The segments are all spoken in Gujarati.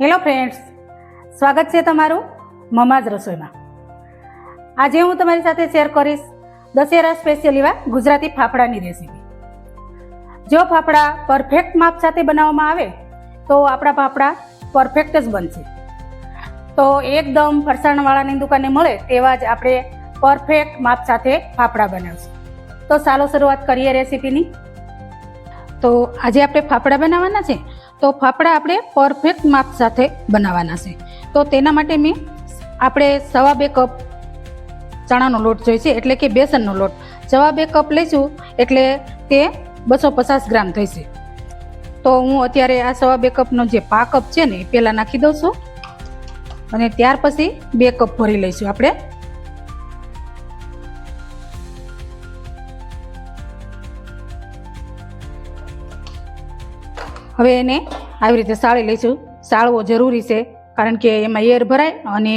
હેલો ફ્રેન્ડ્સ સ્વાગત છે તમારું મમાજ રસોઈમાં. આજે હું તમારી સાથે શેર કરીશ દશેરા સ્પેશિયલ એવા ગુજરાતી ફાફડાની રેસીપી જો ફાફડા પરફેક્ટ માપ સાથે બનાવવામાં આવે, તો આપણા ફાફડા પરફેક્ટ જ બનશે. તો એકદમ ફરસાણવાળાની દુકાને મળે તેવા જ આપણે પરફેક્ટ માપ સાથે ફાફડા બનાવશું. તો ચાલો શરૂઆત કરીએ રેસીપીની. તો આજે આપણે ફાફડા બનાવવાના છે. તો ફાફડા આપણે પરફેક્ટ માપ સાથે બનાવવાના છે. તો તેના માટે મેં આપણે સવા બે કપ ચણાનો લોટ જોઈશે એટલે કે બેસનનો લોટ. સવા બે કપ લઈશું, એટલે તે બસો પચાસ ગ્રામ થશે તો હું અત્યારે આ સવા બે કપનો જે પા કપ છે ને, એ પહેલાં નાખી દઉં છું. અને ત્યાર પછી બે કપ ભરી લઈશું આપણે. હવે એને આવી રીતે સાળી લઈશું. સાળવો જરૂરી છે, કારણ કે એમાં એર ભરાય અને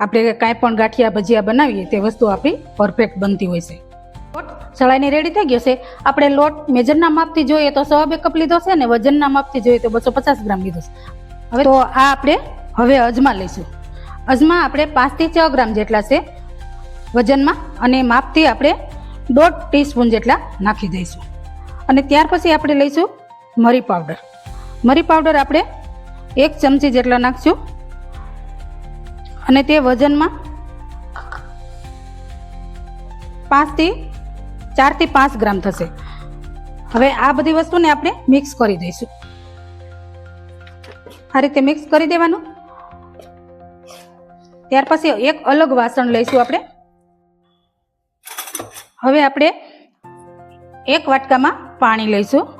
આપણે કાંઈ પણ ગાંઠિયા ભજીયા બનાવીએ તે વસ્તુ આપણી પરફેક્ટ બનતી હોય છે. લોટ સળાઈને રેડી થઈ ગયો છે. આપણે લોટ મેજરના માપથી જોઈએ તો સવા બે કપ લીધો છે અને વજનના માપથી જોઈએ તો બસો પચાસ ગ્રામ લીધો છે. હવે તો આ આપણે હવે અજમા લઈશું. અજમા આપણે પાંચથી છ ગ્રામ જેટલા છે વજનમાં અને માપથી આપણે દોઢ ટીસ્પૂન જેટલા નાખી દઈશું. અને ત્યાર પછી આપણે લઈશું મરી પાવડર. મરી પાવડર આપણે એક ચમચી જેટલા નાખશું. અને તે વજનમાં પાંચથી, ચારથી પાંચ ગ્રામ થશે. હવે આ બધી વસ્તુને આપણે મિક્સ કરી દઈશું. આ રીતે મિક્સ કરી દેવાનું. ત્યાર પછી એક અલગ વાસણ લઈશું આપણે. હવે આપણે એક વાટકામાં પાણી લઈશું.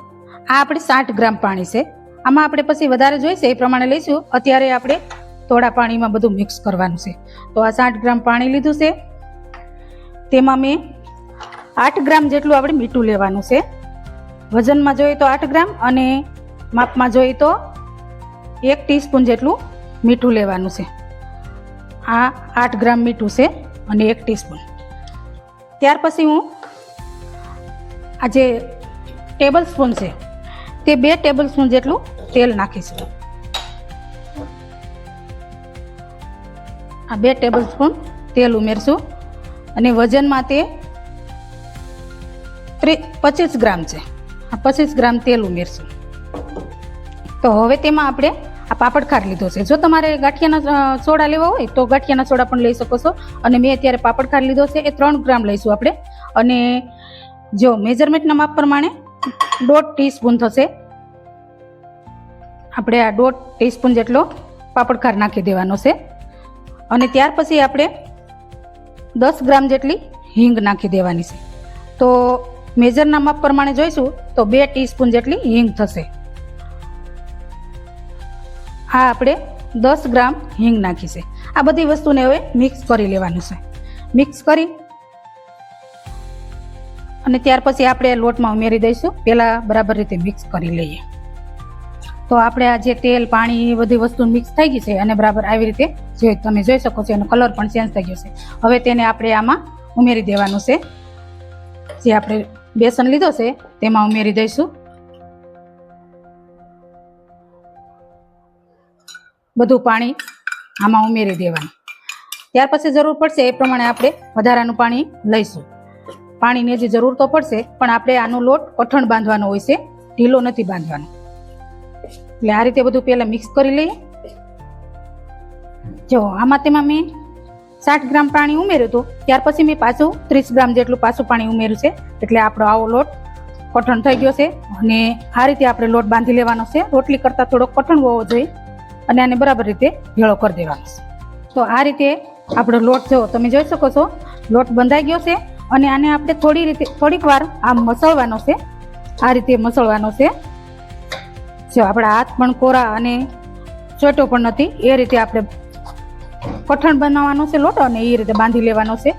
આ આપણે સાઠ ગ્રામ પાણી છે. આમાં આપણે પછી વધારે જોઈશે, એ પ્રમાણે લઈશું. અત્યારે આપણે થોડા પાણીમાં બધું મિક્સ કરવાનું છે. તો આ સાઠ ગ્રામ પાણી લીધું છે. તેમાં મેં આઠ ગ્રામ જેટલું આપણે મીઠું લેવાનું છે. વજનમાં જોઈએ તો આઠ ગ્રામ અને માપમાં જોઈએ તો એક ટીસ્પૂન જેટલું મીઠું લેવાનું છે. આ આઠ ગ્રામ મીઠું છે અને એક ટીસ્પૂન. ત્યાર પછી હું આ જે ટેબલ સ્પૂન છે તે બે ટેબલ સ્પૂન જેટલું તેલ નાખીશું. આ બે ટેબલ સ્પૂન તેલ ઉમેરશું અને વજનમાં તે પચીસ ગ્રામ છે. આ પચીસ ગ્રામ તેલ ઉમેરશું. તો હવે તેમાં આપણે આ પાપડ ખાર લીધો છે. જો તમારે ગાંઠિયાના સોડા લેવા હોય તો ગાંઠિયાના સોડા પણ લઈ શકો છો. અને મેં અત્યારે પાપડ ખાર લીધો છે, એ ત્રણ ગ્રામ લઈશું આપણે. અને જો મેજરમેન્ટના માપ પ્રમાણે દોઢ ટીસ્પૂન થશે. આપણે આ દોઢ ટીસ્પૂન જેટલો પાપડખાર નાખી દેવાનો છે. અને ત્યાર પછી આપણે દસ ગ્રામ જેટલી હિંગ નાખી દેવાની છે. તો મેજરના માપ પ્રમાણે જોઈશું તો બે ટીસ્પૂન જેટલી હિંગ થશે. આ આપણે દસ ગ્રામ હિંગ નાખી છે. આ બધી વસ્તુને હવે મિક્સ કરી લેવાનું છે. મિક્સ કરી અને ત્યાર પછી આપણે લોટમાં ઉમેરી દઈશું. પહેલાં બરાબર રીતે મિક્સ કરી લઈએ. તો આપણે આ જે તેલ, પાણી, એ બધી વસ્તુ મિક્સ થઈ ગઈ છે અને બરાબર આવી રીતે જોઈ તમે જોઈ શકો છો એનો કલર પણ ચેન્જ થઈ ગયો છે. હવે તેને આપણે આમાં ઉમેરી દેવાનું છે. જે આપણે બેસન લીધો છે, તેમાં ઉમેરી દઈશું. બધું પાણી આમાં ઉમેરી દેવાનું. ત્યાર પછી જરૂર પડશે એ પ્રમાણે આપણે વધારાનું પાણી લઈશું. પાણીની હજી જરૂર તો પડશે, પણ આપણે આનો લોટ કઠણ બાંધવાનો હોય છે, ઢીલો નથી બાંધવાનો. એટલે આ રીતે બધું પહેલાં મિક્સ કરી લઈએ. જો, આમાં તેમાં મેં સાઠ ગ્રામ પાણી ઉમેર્યું હતું, ત્યાર પછી મેં પાછું ત્રીસ ગ્રામ જેટલું પાછું પાણી ઉમેર્યું છે, એટલે આપણો આવો લોટ કઠણ થઈ ગયો છે, અને આ રીતે આપણે લોટ બાંધી લેવાનો છે, રોટલી કરતાં થોડોક કઠણ હોવો જોઈએ, અને આને બરાબર રીતે ભેળો કરી દેવાનો છે. તો આ રીતે આપણો લોટ જો, તમે જોઈ શકો છો, લોટ બંધાઈ ગયો છે અને આને આપણે થોડી રીતે, થોડીક વાર આમ મસળવાનો છે. આ રીતે મસળવાનો છે. જો આપણા હાથ પણ કોરા અને ચોટો પણ નથી, એ રીતે આપણે કઠણ બનાવવાનો છે લોટો અને એ રીતે બાંધી લેવાનો છે.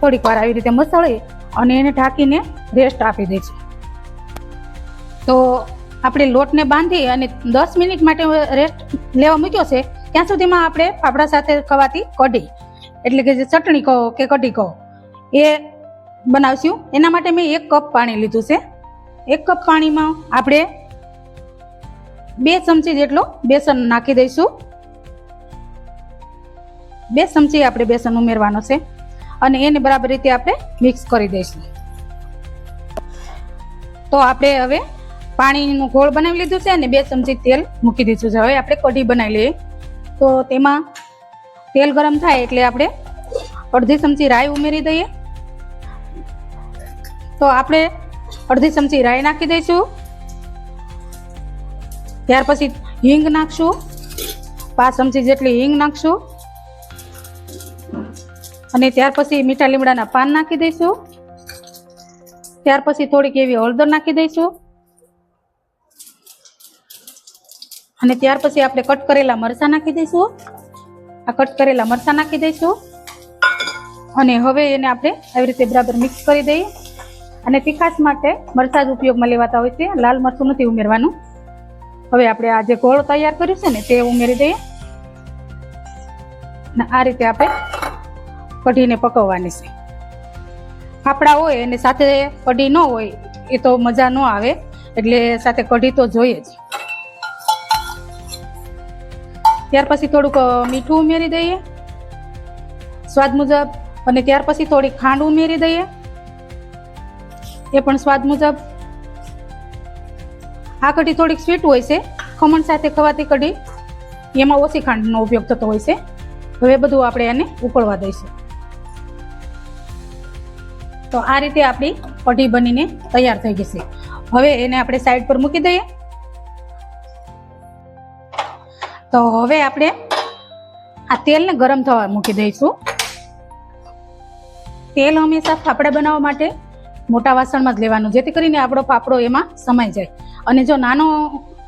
થોડીક વાર આવી રીતે મસળી અને એને ઢાંકીને રેસ્ટ આપી દઈશું તો આપણે લોટને બાંધી અને દસ મિનિટ માટે રેસ્ટ લેવા મૂક્યો છે, ત્યાં સુધીમાં આપણે ફાફડા સાથે ખવાતી કઢી. એટલે કે જે ચટણી કહો કે કઢી કહો. એ બનાવશું. એના માટે મેં એક કપ પાણી લીધું છે. એક કપ પાણીમાં આપણે બે ચમચી જેટલો બેસન નાખી દઈશું. બે ચમચી આપણે બેસન ઉમેરવાનો છે અને એને બરાબર રીતે આપણે મિક્સ કરી દઈશું. તો આપણે હવે પાણીનું ઘોળ બનાવી લીધું છે અને બે ચમચી તેલ મૂકી દીધું છે. હવે આપણે કઢી બનાવી લઈએ. તો તેમાં તેલ ગરમ થાય એટલે આપણે અડધી ચમચી રાઈ ઉમેરી દઈએ. તો આપણે અડધી ચમચી રાઈ નાખી દઈશું. ત્યાર પછી હિંગ નાખશું. પાંચ ચમચી જેટલી હિંગ નાખશું. અને ત્યાર પછી મીઠા લીમડાના પાન નાખી દઈશું. ત્યાર પછી થોડીક એવી હળદર નાખી દઈશું. અને ત્યાર પછી આપણે કટ કરેલા મરચાં નાખી દઈશું. આ કટ કરેલા મરચાં નાખી દઈશું. અને હવે એને આપણે આવી રીતે બરાબર મિક્સ કરી દઈએ. અને તીખાશ માટે મરચાં જ ઉપયોગમાં લેવાતા હોય છે. લાલ મરચું નથી ઉમેરવાનું. હવે આપણે આ જે ગોળ તૈયાર કર્યું છે ને, તે ઉમેરી દઈએ. આ રીતે આપણે કઢીને પકવવાની છે. ફાફડા હોય અને સાથે કઢી ન હોય, એ તો મજા ન આવે. એટલે સાથે કઢી તો જોઈએ જ. ત્યાર પછી થોડુંક મીઠું ઉમેરી દઈએ. સ્વાદ મુજબ અને ત્યાર પછી થોડી ખાંડ ઉમેરી દઈએ. એ પણ સ્વાદ મુજબ. આ કઢી થોડીક સ્વીટ હોય છે. ખમણ સાથે ખવાતી કઢી, એમાં ઓછી ખાંડનો ઉપયોગ થતો હોય છે. હવે બધું આપણે એને ઉકળવા દઈશું. તો આ રીતે આપણી કઢી બનીને તૈયાર થઈ છે. હવે એને આપણે સાઈડ પર મૂકી દઈએ. તો હવે આપણે આ તેલને ગરમ થવા મૂકી દઈશું. તેલ હંમેશા ફાફડા બનાવવા માટે મોટા વાસણમાં જ લેવાનું જેથી કરીને આપણો ફાફડો એમાં સમાઈ જાય. અને જો નાનો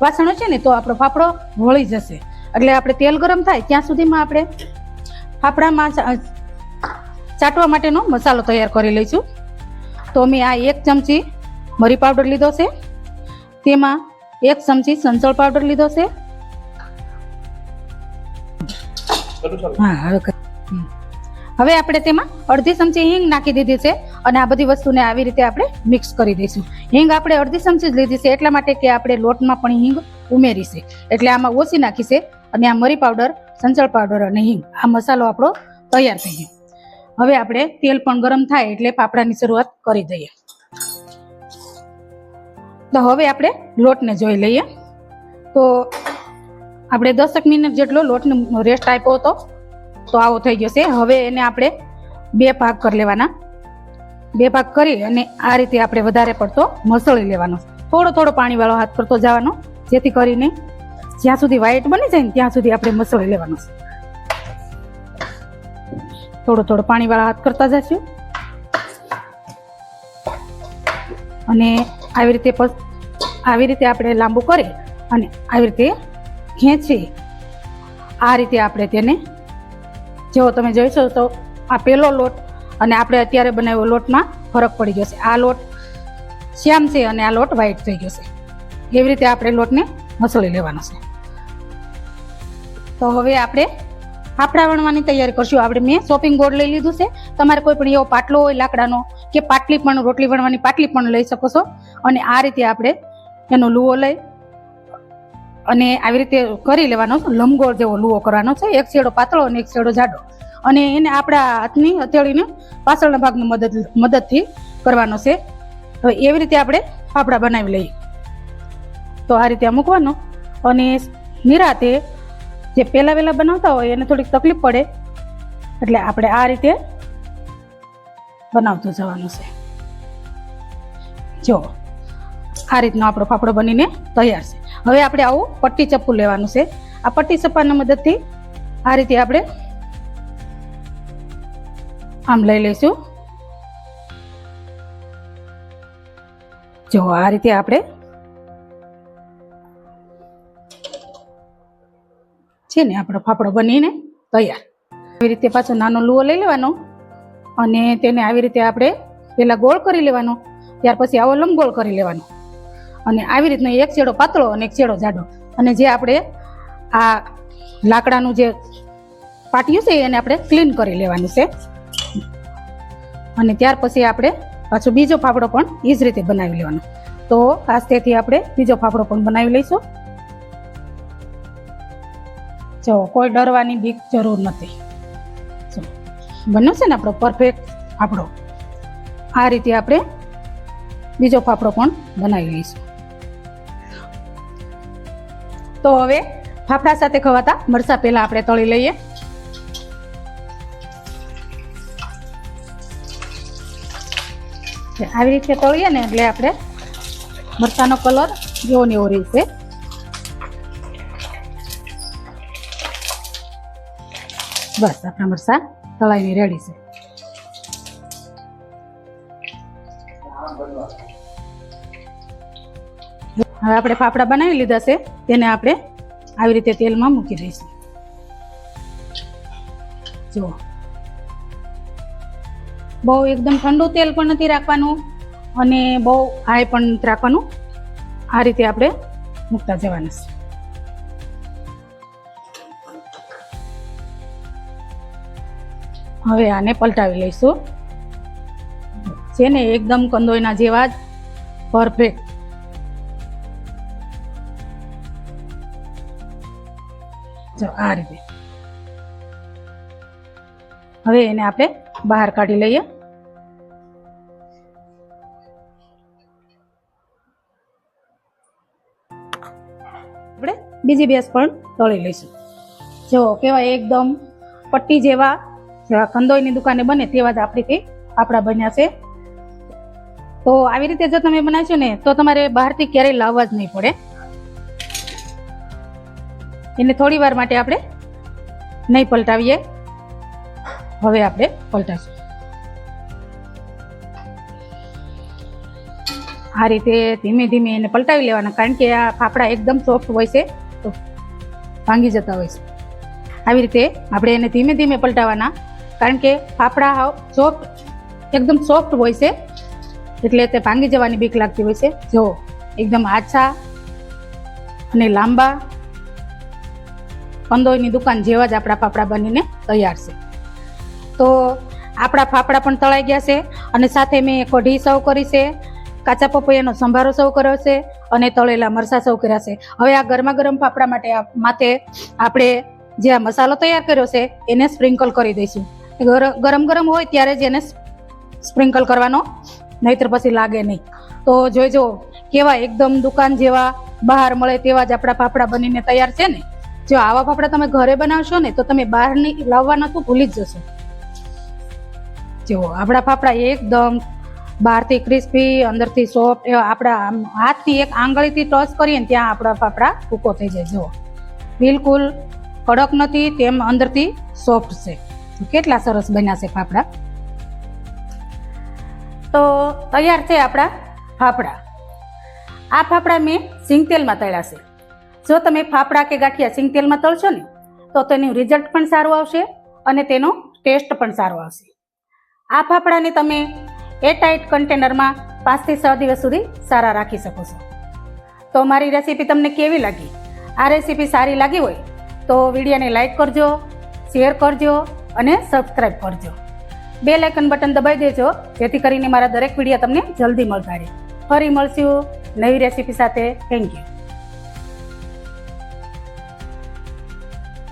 વાસણ છે ને તો આપણો ફાફડો વળી જશે. એટલે આપણે તેલ ગરમ થાય ત્યાં સુધીમાં આપણે ફાફડામાં ચાટવા માટેનો મસાલો તૈયાર કરી લઈશું. તો મેં આ એક ચમચી મરી પાવડર લીધો છે. તેમાં એક ચમચી સંચળ પાવડર લીધો છે. હા હવે આપણે તેમાં અડધી ચમચી હિંગ નાખી દીધી છે. અને આ બધી વસ્તુને આવી રીતે આપણે મિક્સ કરી દઈશું. હિંગ આપણે અડધી ચમચી જ લીધી છે, એટલા માટે કે આપણે લોટમાં પણ હિંગ ઉમેરી છે. એટલે આમાં ઓછી નાખી છે અને આ મરી પાવડર સંચળ પાવડર અને હિંગ, આ મસાલો આપણો તૈયાર થઈ ગયો. હવે આપણે તેલ પણ ગરમ થાય એટલે પાપડાની શરૂઆત કરી દઈએ. તો હવે આપણે લોટને જોઈ લઈએ. તો આપણે દસક મિનિટ જેટલો લોટને રેસ્ટ આપ્યો હતો, તો આવો થઈ ગયો છે. હવે એને આપણે બે ભાગ કરી લેવાના. બે ભાગ કરી અને આ રીતે આપણે વધારે પડતો મસળી લેવાનો. થોડો થોડો પાણીવાળો હાથ કરતો જવાનો, જેથી કરીને જ્યાં સુધી વ્હાઈટ બની જાય ને ત્યાં સુધી આપણે મસળી લેવાનો. થોડો થોડો પાણીવાળા હાથ કરતા જશું. અને આવી રીતે આવી રીતે આપણે લાંબુ કરી અને આવી રીતે ખેંચી આ રીતે આપણે તેને જો તમે જોઈશો તો આ પેલો લોટ અને આપણે અત્યારે બનાવ્યો લોટમાં ફરક પડી ગયો છે. આ લોટ શ્યામ છે અને આ લોટ વ્હાઈટ થઈ ગયો છે. એવી રીતે આપણે લોટને મસળી લેવાનો છે. તો હવે આપણે ફાફડા વણવાની તૈયારી કરશું. આપણે મેં શોપિંગ બોર્ડ લઈ લીધું છે. તમારે કોઈ પણ એવો પાટલો હોય, લાકડાનો, કે પાટલી પણ, રોટલી વણવાની પાટલી પણ લઈ શકો છો. અને આ રીતે આપણે એનો લુઓ લઈ અને આવી રીતે કરી લેવાનો લંબગોળ જેવો લુઓ કરવાનો છે. એક છેડો પાતળો અને એક છેડો જાડો. અને એને આપણા હાથની હથેળીને પાછળના ભાગની મદદ મદદથી કરવાનો છે. હવે એવી રીતે આપણે ફાફડા બનાવી લઈએ. તો આ રીતે મૂકવાનો. અને નિરાતે જે પહેલાં વહેલાં બનાવતા હોય એને થોડીક તકલીફ પડે. એટલે આપણે આ રીતે બનાવતું જવાનું છે. જો, આ રીતનો આપણો ફાફડો બનીને તૈયાર છે. હવે આપણે આવું પટ્ટી ચપ્પુ લેવાનું છે. આ પટ્ટી ચપ્પાની મદદથી આ રીતે આપણે આમ લઈ લઈશું. જો, આ રીતે આપણે છે ને, આપણો ફાફડો બનીને તૈયાર. આવી રીતે પાછો નાનો લુઓ લઈ લેવાનો અને તેને આવી રીતે આપણે પહેલાં ગોળ કરી લેવાનો, ત્યાર પછી આવો લંબગોળ કરી લેવાનો. અને આવી રીતનો એક છેડો પાતળો અને એક છેડો જાડો. અને જે આપણે આ લાકડાનું જે પાટિયું છે એને આપણે ક્લીન કરી લેવાનું છે. અને ત્યાર પછી આપણે પાછો બીજો ફાફડો પણ એ જ રીતે બનાવી લેવાનો. તો આસ્તેથી આપણે બીજો ફાફડો પણ બનાવી લઈશું. જો, કોઈ ડરવાની બીક જરૂર નથી. બન્યો છે ને આપણો પરફેક્ટ ફાફડો? આ રીતે આપણે બીજો ફાફડો પણ બનાવી લઈશું. તો હવે ફાફડા સાથે ખવાતા મરચા પહેલાં આપણે તળી લઈએ. આવી રીતે તળીએ ને એટલે આપણે મરચાનો કલર જેવો ને એવો રહેશે. બસ, આપણા મરચા તળાઈને રેડી છે. હવે આપણે ફાફડા બનાવી લીધા છે. તેને આપણે આવી રીતે તેલમાં મૂકી દઈશું. જુઓ. બહુ એકદમ ઠંડુ તેલ પણ નથી રાખવાનું અને બહુ હાઈ પણ નથી રાખવાનું. આ રીતે આપણે મૂકતા જવાના છે. હવે આને પલટાવી લઈશું. છે ને, એકદમ કંદોઈના જેવા જ પરફેક્ટ જો આ રીતે. હવે એને આપણે બહાર કાઢી લઈએ. આપણે બીજી બેસ પણ તળી લઈશું. જો કેવા એકદમ પટ્ટી જેવા જેવા કંદોઈની દુકાને બને તેવા જ આપણીથી આપણા બન્યા છે. તો આવી રીતે જો તમે બનાવશો ને, તો તમારે બહારથી ક્યારેય લાવવા જ નહીં પડે. એને થોડી વાર માટે આપણે નહીં પલટાવીએ. હવે આપણે પલટાશું. આ રીતે ધીમે ધીમે એને પલટાવી લેવાના, કારણ કે આ ફાફડા એકદમ સોફ્ટ હોય છે, તો ભાંગી જતા હોય છે. આવી રીતે આપણે એને ધીમે ધીમે પલટાવવાના કારણ કે ફાફડા સોફ્ટ એકદમ સોફ્ટ હોય છે, એટલે તે ભાંગી જવાની બીક લાગતી હોય છે. જો, એકદમ આછા અને લાંબા કંદોઈની દુકાન જેવા જ આપણા ફાફડા બનીને તૈયાર છે. તો આપણા ફાફડા પણ તળાઈ ગયા છે અને સાથે મેં કઢી સર્વ કરી છે, કાચા પપૈયાનો સંભારો સર્વ કર્યો છે અને તળેલા મરસા સર્વ કર્યા છે. હવે આ ગરમા ગરમ ફાફડા માટે માથે આપણે જે આ મસાલો તૈયાર કર્યો છે એને સ્પ્રિંકલ કરી દઈશું. ગર- ગરમ ગરમ હોય ત્યારે જ એને સ્પ્રિંકલ કરવાનો, નહીતર પછી લાગે નહીં. તો જોઈજો કેવા એકદમ દુકાન જેવા બહાર મળે તેવા જ આપણા ફાફડા બનીને તૈયાર છે ને? જો આવા ફાફડા તમે ઘરે બનાવશો ને તો તમે બહારની લાવવાના તો ભૂલી જ જશો. જો, આપણા ફાફડા એકદમ બહારથી ક્રિસ્પી અંદરથી સોફ્ટ એવા આપણા હાથથી એક આંગળીથી ટચ કરીએ ને ત્યાં આપણા ફાફડા ભૂકો થઈ જાય. જુઓ, બિલકુલ કડક નથી, તેમ અંદરથી સોફ્ટ છે. કેટલા સરસ બન્યા છે ફાફડા. તો તૈયાર છે આપણા ફાફડા. આ ફાફડા મેં સિંગતેલમાં તળ્યા છે. જો તમે ફાફડા કે ગાંઠિયા સિંગતેલમાં તળશો ને, તો તેનું રિઝલ્ટ પણ સારું આવશે અને તેનો ટેસ્ટ પણ સારો આવશે. આ ફાફડાને તમે એરટાઇટ કન્ટેનરમાં પાંચથી છ દિવસ સુધી સારા રાખી શકો છો. તો મારી રેસીપી તમને કેવી લાગી? આ રેસીપી સારી લાગી હોય તો વિડીયોને લાઇક કરજો, શેર કરજો અને સબસ્ક્રાઈબ કરજો. બે લાઇકન બટન દબાઈ દેજો, જેથી કરીને મારા દરેક વીડિયો તમને જલ્દી મળતા રહે. ફરી મળશું નવી રેસીપી સાથે. Thank you.